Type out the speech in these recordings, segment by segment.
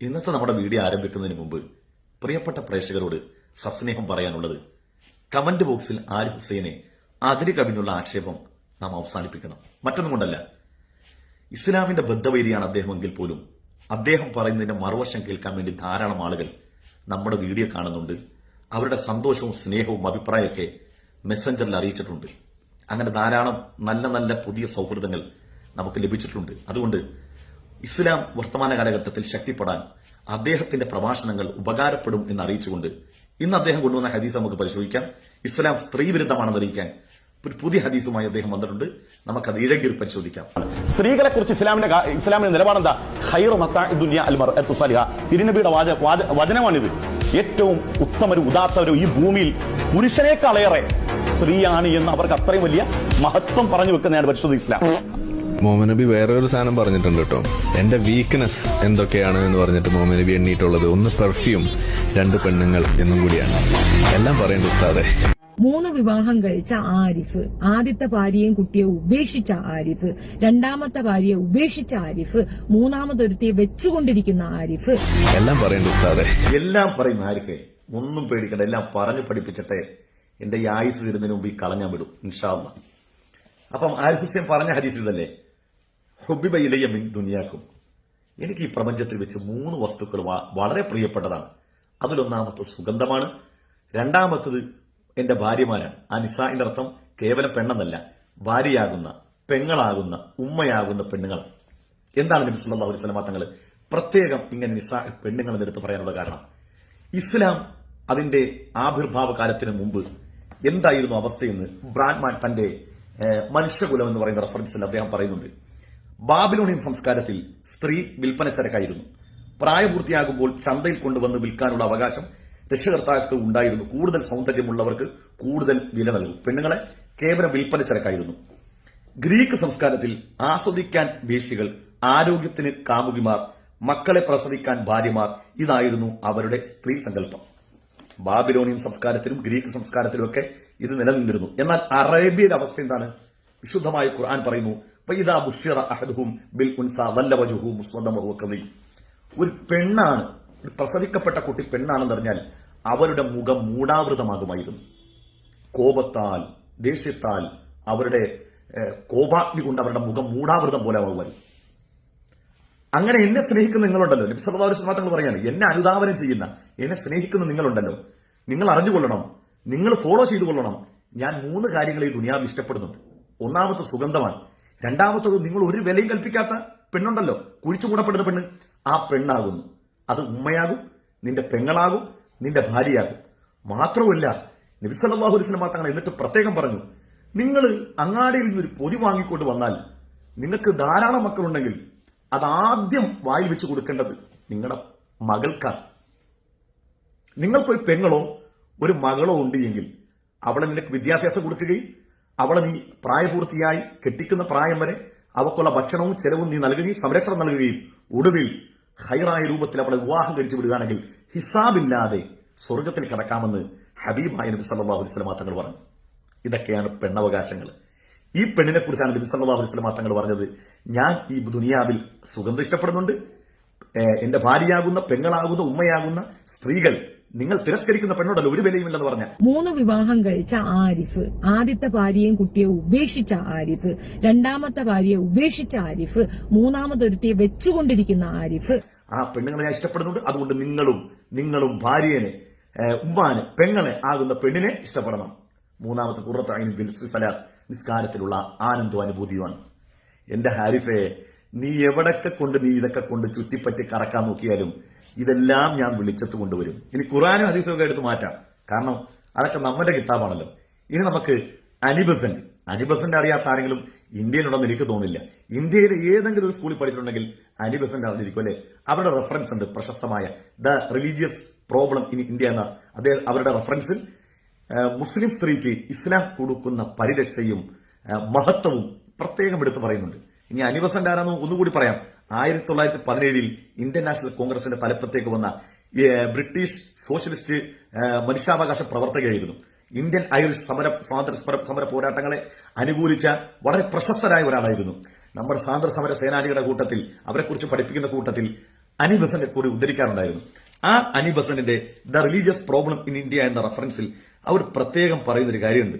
ഇന്നത്തെ നമ്മുടെ വീഡിയോ ആരംഭിക്കുന്നതിന് മുമ്പ് പ്രിയപ്പെട്ട പ്രേക്ഷകരോട് സസ്നേഹം പറയാനുള്ളത് കമന്റ് ബോക്സിൽ ആരിഫ് ഹുസൈനെ അതിര് കവിഞ്ഞുള്ള ആക്ഷേപം നാം അവസാനിപ്പിക്കണം. മറ്റൊന്നും കൊണ്ടല്ല. ഇസ്ലാമിന്റെ ബദ്ധവൈരിയാണ് അദ്ദേഹമെങ്കിൽ പോലും അദ്ദേഹം പറയുന്നതിന്റെ മറുവശം കേൾക്കാൻ വേണ്ടി ധാരാളം ആളുകൾ നമ്മുടെ വീഡിയോ കാണുന്നുണ്ട്. അവരുടെ സന്തോഷവും സ്നേഹവും അഭിപ്രായമൊക്കെ മെസ്സഞ്ചറിൽ അറിയിച്ചിട്ടുണ്ട്. അങ്ങനെ ധാരാളം നല്ല നല്ല പുതിയ സൗഹൃദങ്ങൾ നമുക്ക് ലഭിച്ചിട്ടുണ്ട്. അതുകൊണ്ട് ഇസ്ലാം വർത്തമാന കാലഘട്ടത്തിൽ ശക്തിപ്പെടാൻ അദ്ദേഹത്തിന്റെ പ്രഭാഷണങ്ങൾ ഉപകാരപ്പെടും എന്ന് അറിയിച്ചുകൊണ്ട് ഇന്ന് അദ്ദേഹം കൊണ്ടുവന്ന ഹദീസ് നമുക്ക് പരിശോധിക്കാം. ഇസ്ലാം സ്ത്രീ വിരുദ്ധമാണെന്ന് അറിയിക്കാൻ ഒരു പുതിയ ഹദീസുമായി അദ്ദേഹം വന്നിട്ടുണ്ട്. നമുക്കത് ഇഴകിൽ പരിശോധിക്കാം. സ്ത്രീകളെ കുറിച്ച് ഇസ്ലാമിന്റെ ഇസ്ലാമിന്റെ നിലപാടെന്താ മത്താ ദുനിയ അൽ മർഅത്തു സലിഹ തിരുനബിയുടെ വാച വാച- വചനമാണിത്. ഏറ്റവും ഉത്തമരും ഉദാത്തവരും ഈ ഭൂമിയിൽ പുരുഷനേക്കാളേറെ സ്ത്രീയാണ് എന്ന് അവർക്ക് അത്രയും വലിയ മഹത്വം പറഞ്ഞു വെക്കുന്നതാണ് പരിശുദ്ധ ഇസ്ലാം. മോഹൻ നബി വേറെ ഒരു സാധനം പറഞ്ഞിട്ടുണ്ട് കേട്ടോ. എന്റെ വീക്ക്നെസ് എന്തൊക്കെയാണ് എന്ന് പറഞ്ഞിട്ട് മോമനബി നബി എണ്ണീട്ടുള്ളത്. ഒന്ന് പെർഫ്യൂം രണ്ട് പെണ്ണുങ്ങൾ എന്നും കൂടിയാണ്. എല്ലാം പറയേണ്ട ഉസ്താദെ. മൂന്ന് വിവാഹം കഴിച്ച ആരിഫ് ആദ്യത്തെ ഭാര്യയും കുട്ടിയെ ഉപേക്ഷിച്ച ആരിഫ് രണ്ടാമത്തെ ഭാര്യയെ ഉപേക്ഷിച്ച ആരിഫ് മൂന്നാമതൊരുത്തിയെ വെച്ചുകൊണ്ടിരിക്കുന്ന ആരിഫ്. എല്ലാം പറയുന്നു ഉസ്താദെ. എല്ലാം പറയും ആരിഫെ. ഒന്നും പേടിക്കണ്ട. എല്ലാം പറഞ്ഞു പഠിപ്പിച്ചിട്ടെ എന്റെ ഈ ആയുസ് തീരുന്നതിന് മുമ്പ് ഈ കളഞ്ഞാൻ വിടും. ഇൻഷാല്ല അപ്പം ആരിഫ് ഹുസൈൻ പറഞ്ഞ ഹദീസ് ഇതല്ലേ? ഹുബിബ ഇലയ മിൻ ദുനിയാക്കും. എനിക്ക് ഈ പ്രപഞ്ചത്തിൽ വെച്ച് മൂന്ന് വസ്തുക്കൾ വളരെ പ്രിയപ്പെട്ടതാണ്. അതിലൊന്നാമത്തെ സുഗന്ധമാണ്. രണ്ടാമത്തത് എന്റെ ഭാര്യമാരാണ്. ആ നിസാന്റെ അർത്ഥം കേവലം പെണ്ണെന്നല്ല. ഭാര്യയാകുന്ന പെങ്ങളാകുന്ന ഉമ്മയാകുന്ന പെണ്ണുങ്ങൾ എന്താണ് നബി സല്ലല്ലാഹു അലൈഹി സ്വലമാ തങ്ങൾ പ്രത്യേകം ഇങ്ങനെ നിസാ പെണ്ണുങ്ങൾ എടുത്ത് പറയാനുള്ള കാരണം? ഇസ്ലാം അതിന്റെ ആവിർഭാവ കാലത്തിന് മുമ്പ് എന്തായിരുന്നു അവസ്ഥയെന്ന് ബ്രാൻഡ്മാൻ തന്റെ മനുഷ്യകുലം എന്ന് പറയുന്ന റെഫറൻസിൽ അദ്ദേഹം പറയുന്നുണ്ട്. ബാബിലോണിയൻ സംസ്കാരത്തിൽ സ്ത്രീ വിൽപ്പന ചരക്കായിരുന്നു. പ്രായപൂർത്തിയാകുമ്പോൾ ചന്തയിൽ കൊണ്ടുവന്ന് വിൽക്കാനുള്ള അവകാശം രക്ഷകർത്താക്കൾക്ക് ഉണ്ടായിരുന്നു. കൂടുതൽ സൗന്ദര്യമുള്ളവർക്ക് കൂടുതൽ വില നൽകും. പെണ്ണുങ്ങളെ കേവലം വിൽപ്പന ചരക്കായിരുന്നു. ഗ്രീക്ക് സംസ്കാരത്തിൽ ആസ്വദിക്കാൻ വേശികൾ ആരോഗ്യത്തിന് കാമുകിമാർ മക്കളെ പ്രസവിക്കാൻ ഭാര്യമാർ ഇതായിരുന്നു അവരുടെ സ്ത്രീ സങ്കല്പം. ബാബിലോണിയൻ സംസ്കാരത്തിലും ഗ്രീക്ക് സംസ്കാരത്തിലും ഒക്കെ ഇത് നിലനിന്നിരുന്നു. എന്നാൽ അറേബ്യയിലെ അവസ്ഥ എന്താണ്? വിശുദ്ധമായ ഖുർആൻ പറയുന്നു "ഫഇദാ ബുശ്ശിറ അഹദുഹും ബിൽ ഉൻസ വഹുവ കദീം." ഒരു പെണ്ണാണ് ഒരു പ്രസവിക്കപ്പെട്ട കുട്ടി പെണ്ണാണെന്ന് അറിഞ്ഞാൽ അവരുടെ മുഖം മൂടാവൃതമാകുമായിരുന്നു. കോപത്താൽ ദേഷ്യത്താൽ അവരുടെ കോപാഗ്നി കൊണ്ട് അവരുടെ മുഖം മൂടാവൃതം പോലെ ആകുമായിരുന്നു അങ്ങനെ എന്നെ സ്നേഹിക്കുന്ന നിങ്ങളുണ്ടല്ലോ. നബി സല്ലല്ലാഹു അലൈഹി വസല്ലം തങ്ങൾ പറയാണ് എന്നെ അനുധാവനം ചെയ്യുന്ന എന്നെ സ്നേഹിക്കുന്ന നിങ്ങളുണ്ടല്ലോ. നിങ്ങൾ അറിഞ്ഞുകൊള്ളണം നിങ്ങൾ ഫോളോ ചെയ്തു കൊള്ളണം ഞാൻ മൂന്ന് കാര്യങ്ങൾ ഈ ദുനിയാവ് ഇഷ്ടപ്പെടുന്നുണ്ട്. ഒന്നാമത്തെ സുഗന്ധമാണ്. രണ്ടാമത്തത് നിങ്ങൾ ഒരു വിലയും കൽപ്പിക്കാത്ത പെണ്ണുണ്ടല്ലോ. കുഴിച്ചു കൂടപ്പെടുന്ന പെണ്ണ് ആ പെണ്ണാകുന്നു. അത് ഉമ്മയാകും നിന്റെ പെങ്ങളാകും നിന്റെ ഭാര്യയാകും. മാത്രവുമല്ല നബി സല്ലല്ലാഹു അലൈഹി വസല്ലം തങ്ങൾ എന്നിട്ട് പ്രത്യേകം പറഞ്ഞു നിങ്ങൾ അങ്ങാടിയിൽ നിന്നൊരു പൊതി വാങ്ങിക്കൊണ്ട് വന്നാൽ നിങ്ങൾക്ക് ധാരാളം മക്കളുണ്ടെങ്കിൽ അതാദ്യം വായിൽ വെച്ച് കൊടുക്കേണ്ടത് നിങ്ങളുടെ മകൾക്കാണ്. നിങ്ങൾക്കൊരു പെങ്ങളോ ഒരു മകളോ ഉണ്ട് എങ്കിൽ അവളെ നിനക്ക് വിദ്യാഭ്യാസം കൊടുക്കുകയും അവളെ നീ പ്രായപൂർത്തിയായി കെട്ടിക്കുന്ന പ്രായം വരെ അവക്കുള്ള ഭക്ഷണവും ചെലവും നീ നൽകുകയും സംരക്ഷണം നൽകുകയും ഒടുവിൽ ഹൈറായ രൂപത്തിൽ അവളെ വിവാഹം കഴിച്ചു വിടുകയാണെങ്കിൽ ഹിസാബില്ലാതെ സ്വർഗത്തിൽ കിടക്കാമെന്ന് ഹബീബായ നബി സല്ലല്ലാഹു അലൈഹി വസല്ലം തങ്ങൾ പറഞ്ഞു. ഇതൊക്കെയാണ് പെണ്ണവകാശങ്ങൾ. ഈ പെണ്ണിനെ കുറിച്ചാണ് നബി സല്ലല്ലാഹു അലൈഹി വസല്ലം തങ്ങൾ പറഞ്ഞത്. ഞാൻ ഈ ദുനിയാവിൽ സുഗന്ധം ഇഷ്ടപ്പെടുന്നുണ്ട്. എന്റെ ഭാര്യയാകുന്ന പെങ്ങളാകുന്ന ഉമ്മയാകുന്ന സ്ത്രീകൾ നിങ്ങൾ തിരസ്കരിക്കുന്ന പെണ്ണോടല്ല ഒരു വിലയുമില്ലെന്ന് പറഞ്ഞ. മൂന്ന് വിവാഹം കഴിച്ച ആരിഫ് ആദ്യത്തെ ഭാര്യയും കുട്ടിയെ ഉപേക്ഷിച്ച ആരിഫ് രണ്ടാമത്തെ ഭാര്യയെ ഉപേക്ഷിച്ച ആരിഫ് മൂന്നാമതൊരുത്തിയെ വെച്ചുകൊണ്ടിരിക്കുന്ന ആരിഫ്. ആ പെണ്ണുങ്ങളെ ഞാൻ ഇഷ്ടപ്പെടുന്നുണ്ട്. അതുകൊണ്ട് നിങ്ങളും നിങ്ങളും ഭാര്യനെ ഉമ്മാന് പെങ്ങളെ ആകുന്ന പെണ്ണിനെ ഇഷ്ടപ്പെടണം. മൂന്നാമത്തെ കുറത്ത് അയിൻ ബിൽ സലാത്ത് നിസ്കാരത്തിലുള്ള ആനന്ദവും അനുഭൂതിയുമാണ്. എന്റെ ഹാരിഫെ നീ എവിടൊക്കെ കൊണ്ട് നീ ഇതൊക്കെ കൊണ്ട് ചുറ്റിപ്പറ്റി കറക്കാൻ നോക്കിയാലും ഇതെല്ലാം ഞാൻ വിളിച്ചത് കൊണ്ടുവരും. ഇനി ഖുറാനും ഹദീസും എടുത്ത് മാറ്റാം. കാരണം അതൊക്കെ നമ്മുടെ കിതാബാണല്ലോ. ഇനി നമുക്ക് അനിബസന്റ് അനിബസന്റ് അറിയാത്ത ആരെങ്കിലും ഇന്ത്യയിലുണ്ടെന്ന് എനിക്ക് തോന്നില്ല ഇന്ത്യയിൽ ഏതെങ്കിലും ഒരു സ്കൂളിൽ പഠിച്ചിട്ടുണ്ടെങ്കിൽ അനിബസന്റ് അറിഞ്ഞിരിക്കും അല്ലെ? അവരുടെ റെഫറൻസ് ഉണ്ട് പ്രശസ്തമായ. The religious problem in India എന്ന അദ്ദേഹം അവരുടെ റെഫറൻസിൽ മുസ്ലിം സ്ത്രീക്ക് ഇസ്ലാം കൊടുക്കുന്ന പരിരക്ഷയും മഹത്വവും പ്രത്യേകം എടുത്തു പറയുന്നുണ്ട്. ഇനി അനിബസന്റ് ആരാന്ന് ഒന്നുകൂടി പറയാം. ആയിരത്തി തൊള്ളായിരത്തി പതിനേഴിൽ ഇന്ത്യൻ നാഷണൽ കോൺഗ്രസിന്റെ തലപ്പത്തേക്ക് വന്ന ബ്രിട്ടീഷ് സോഷ്യലിസ്റ്റ് മനുഷ്യാവകാശ പ്രവർത്തകയായിരുന്നു. ഇന്ത്യൻ ഐറിഷ് സമര സ്വാതന്ത്ര്യ സമര- പോരാട്ടങ്ങളെ അനുകൂലിച്ച വളരെ പ്രശസ്തരായ ഒരാളായിരുന്നു. നമ്മുടെ സ്വാതന്ത്ര്യ സമര സേനാനികളുടെ കൂട്ടത്തിൽ അവരെക്കുറിച്ച് പഠിപ്പിക്കുന്ന കൂട്ടത്തിൽ അനിബസന്റെ കൂടി ഉദ്ധരിക്കാറുണ്ടായിരുന്നു. ആ അനിബസന്റെ the religious problem in India എന്ന റഫറൻസിൽ അവർ പ്രത്യേകം പറയുന്ന ഒരു കാര്യമുണ്ട്.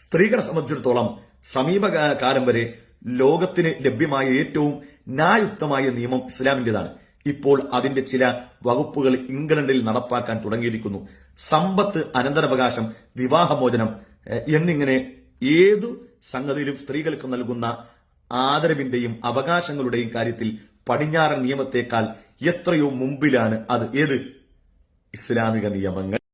സ്ത്രീകളെ സംബന്ധിച്ചിടത്തോളം സമീപകാലം വരെ ലോകത്തിന് ലഭ്യമായ ഏറ്റവും ന്യായുക്തമായ നിയമം ഇസ്ലാമിന്റേതാണ് ഇപ്പോൾ അതിന്റെ ചില വകുപ്പുകൾ ഇംഗ്ലണ്ടിൽ നടപ്പാക്കാൻ തുടങ്ങിയിരിക്കുന്നു. സമ്പത്ത് അനന്തരാവകാശം വിവാഹമോചനം എന്നിങ്ങനെ ഏതു സംഗതിയിലും സ്ത്രീകൾക്ക് നൽകുന്ന ആദരവിന്റെയും അവകാശങ്ങളുടെയും കാര്യത്തിൽ പടിഞ്ഞാറൻ നിയമത്തെക്കാൾ എത്രയോ മുമ്പിലാണ് അത്. ഏത്? ഇസ്ലാമിക നിയമങ്ങൾ.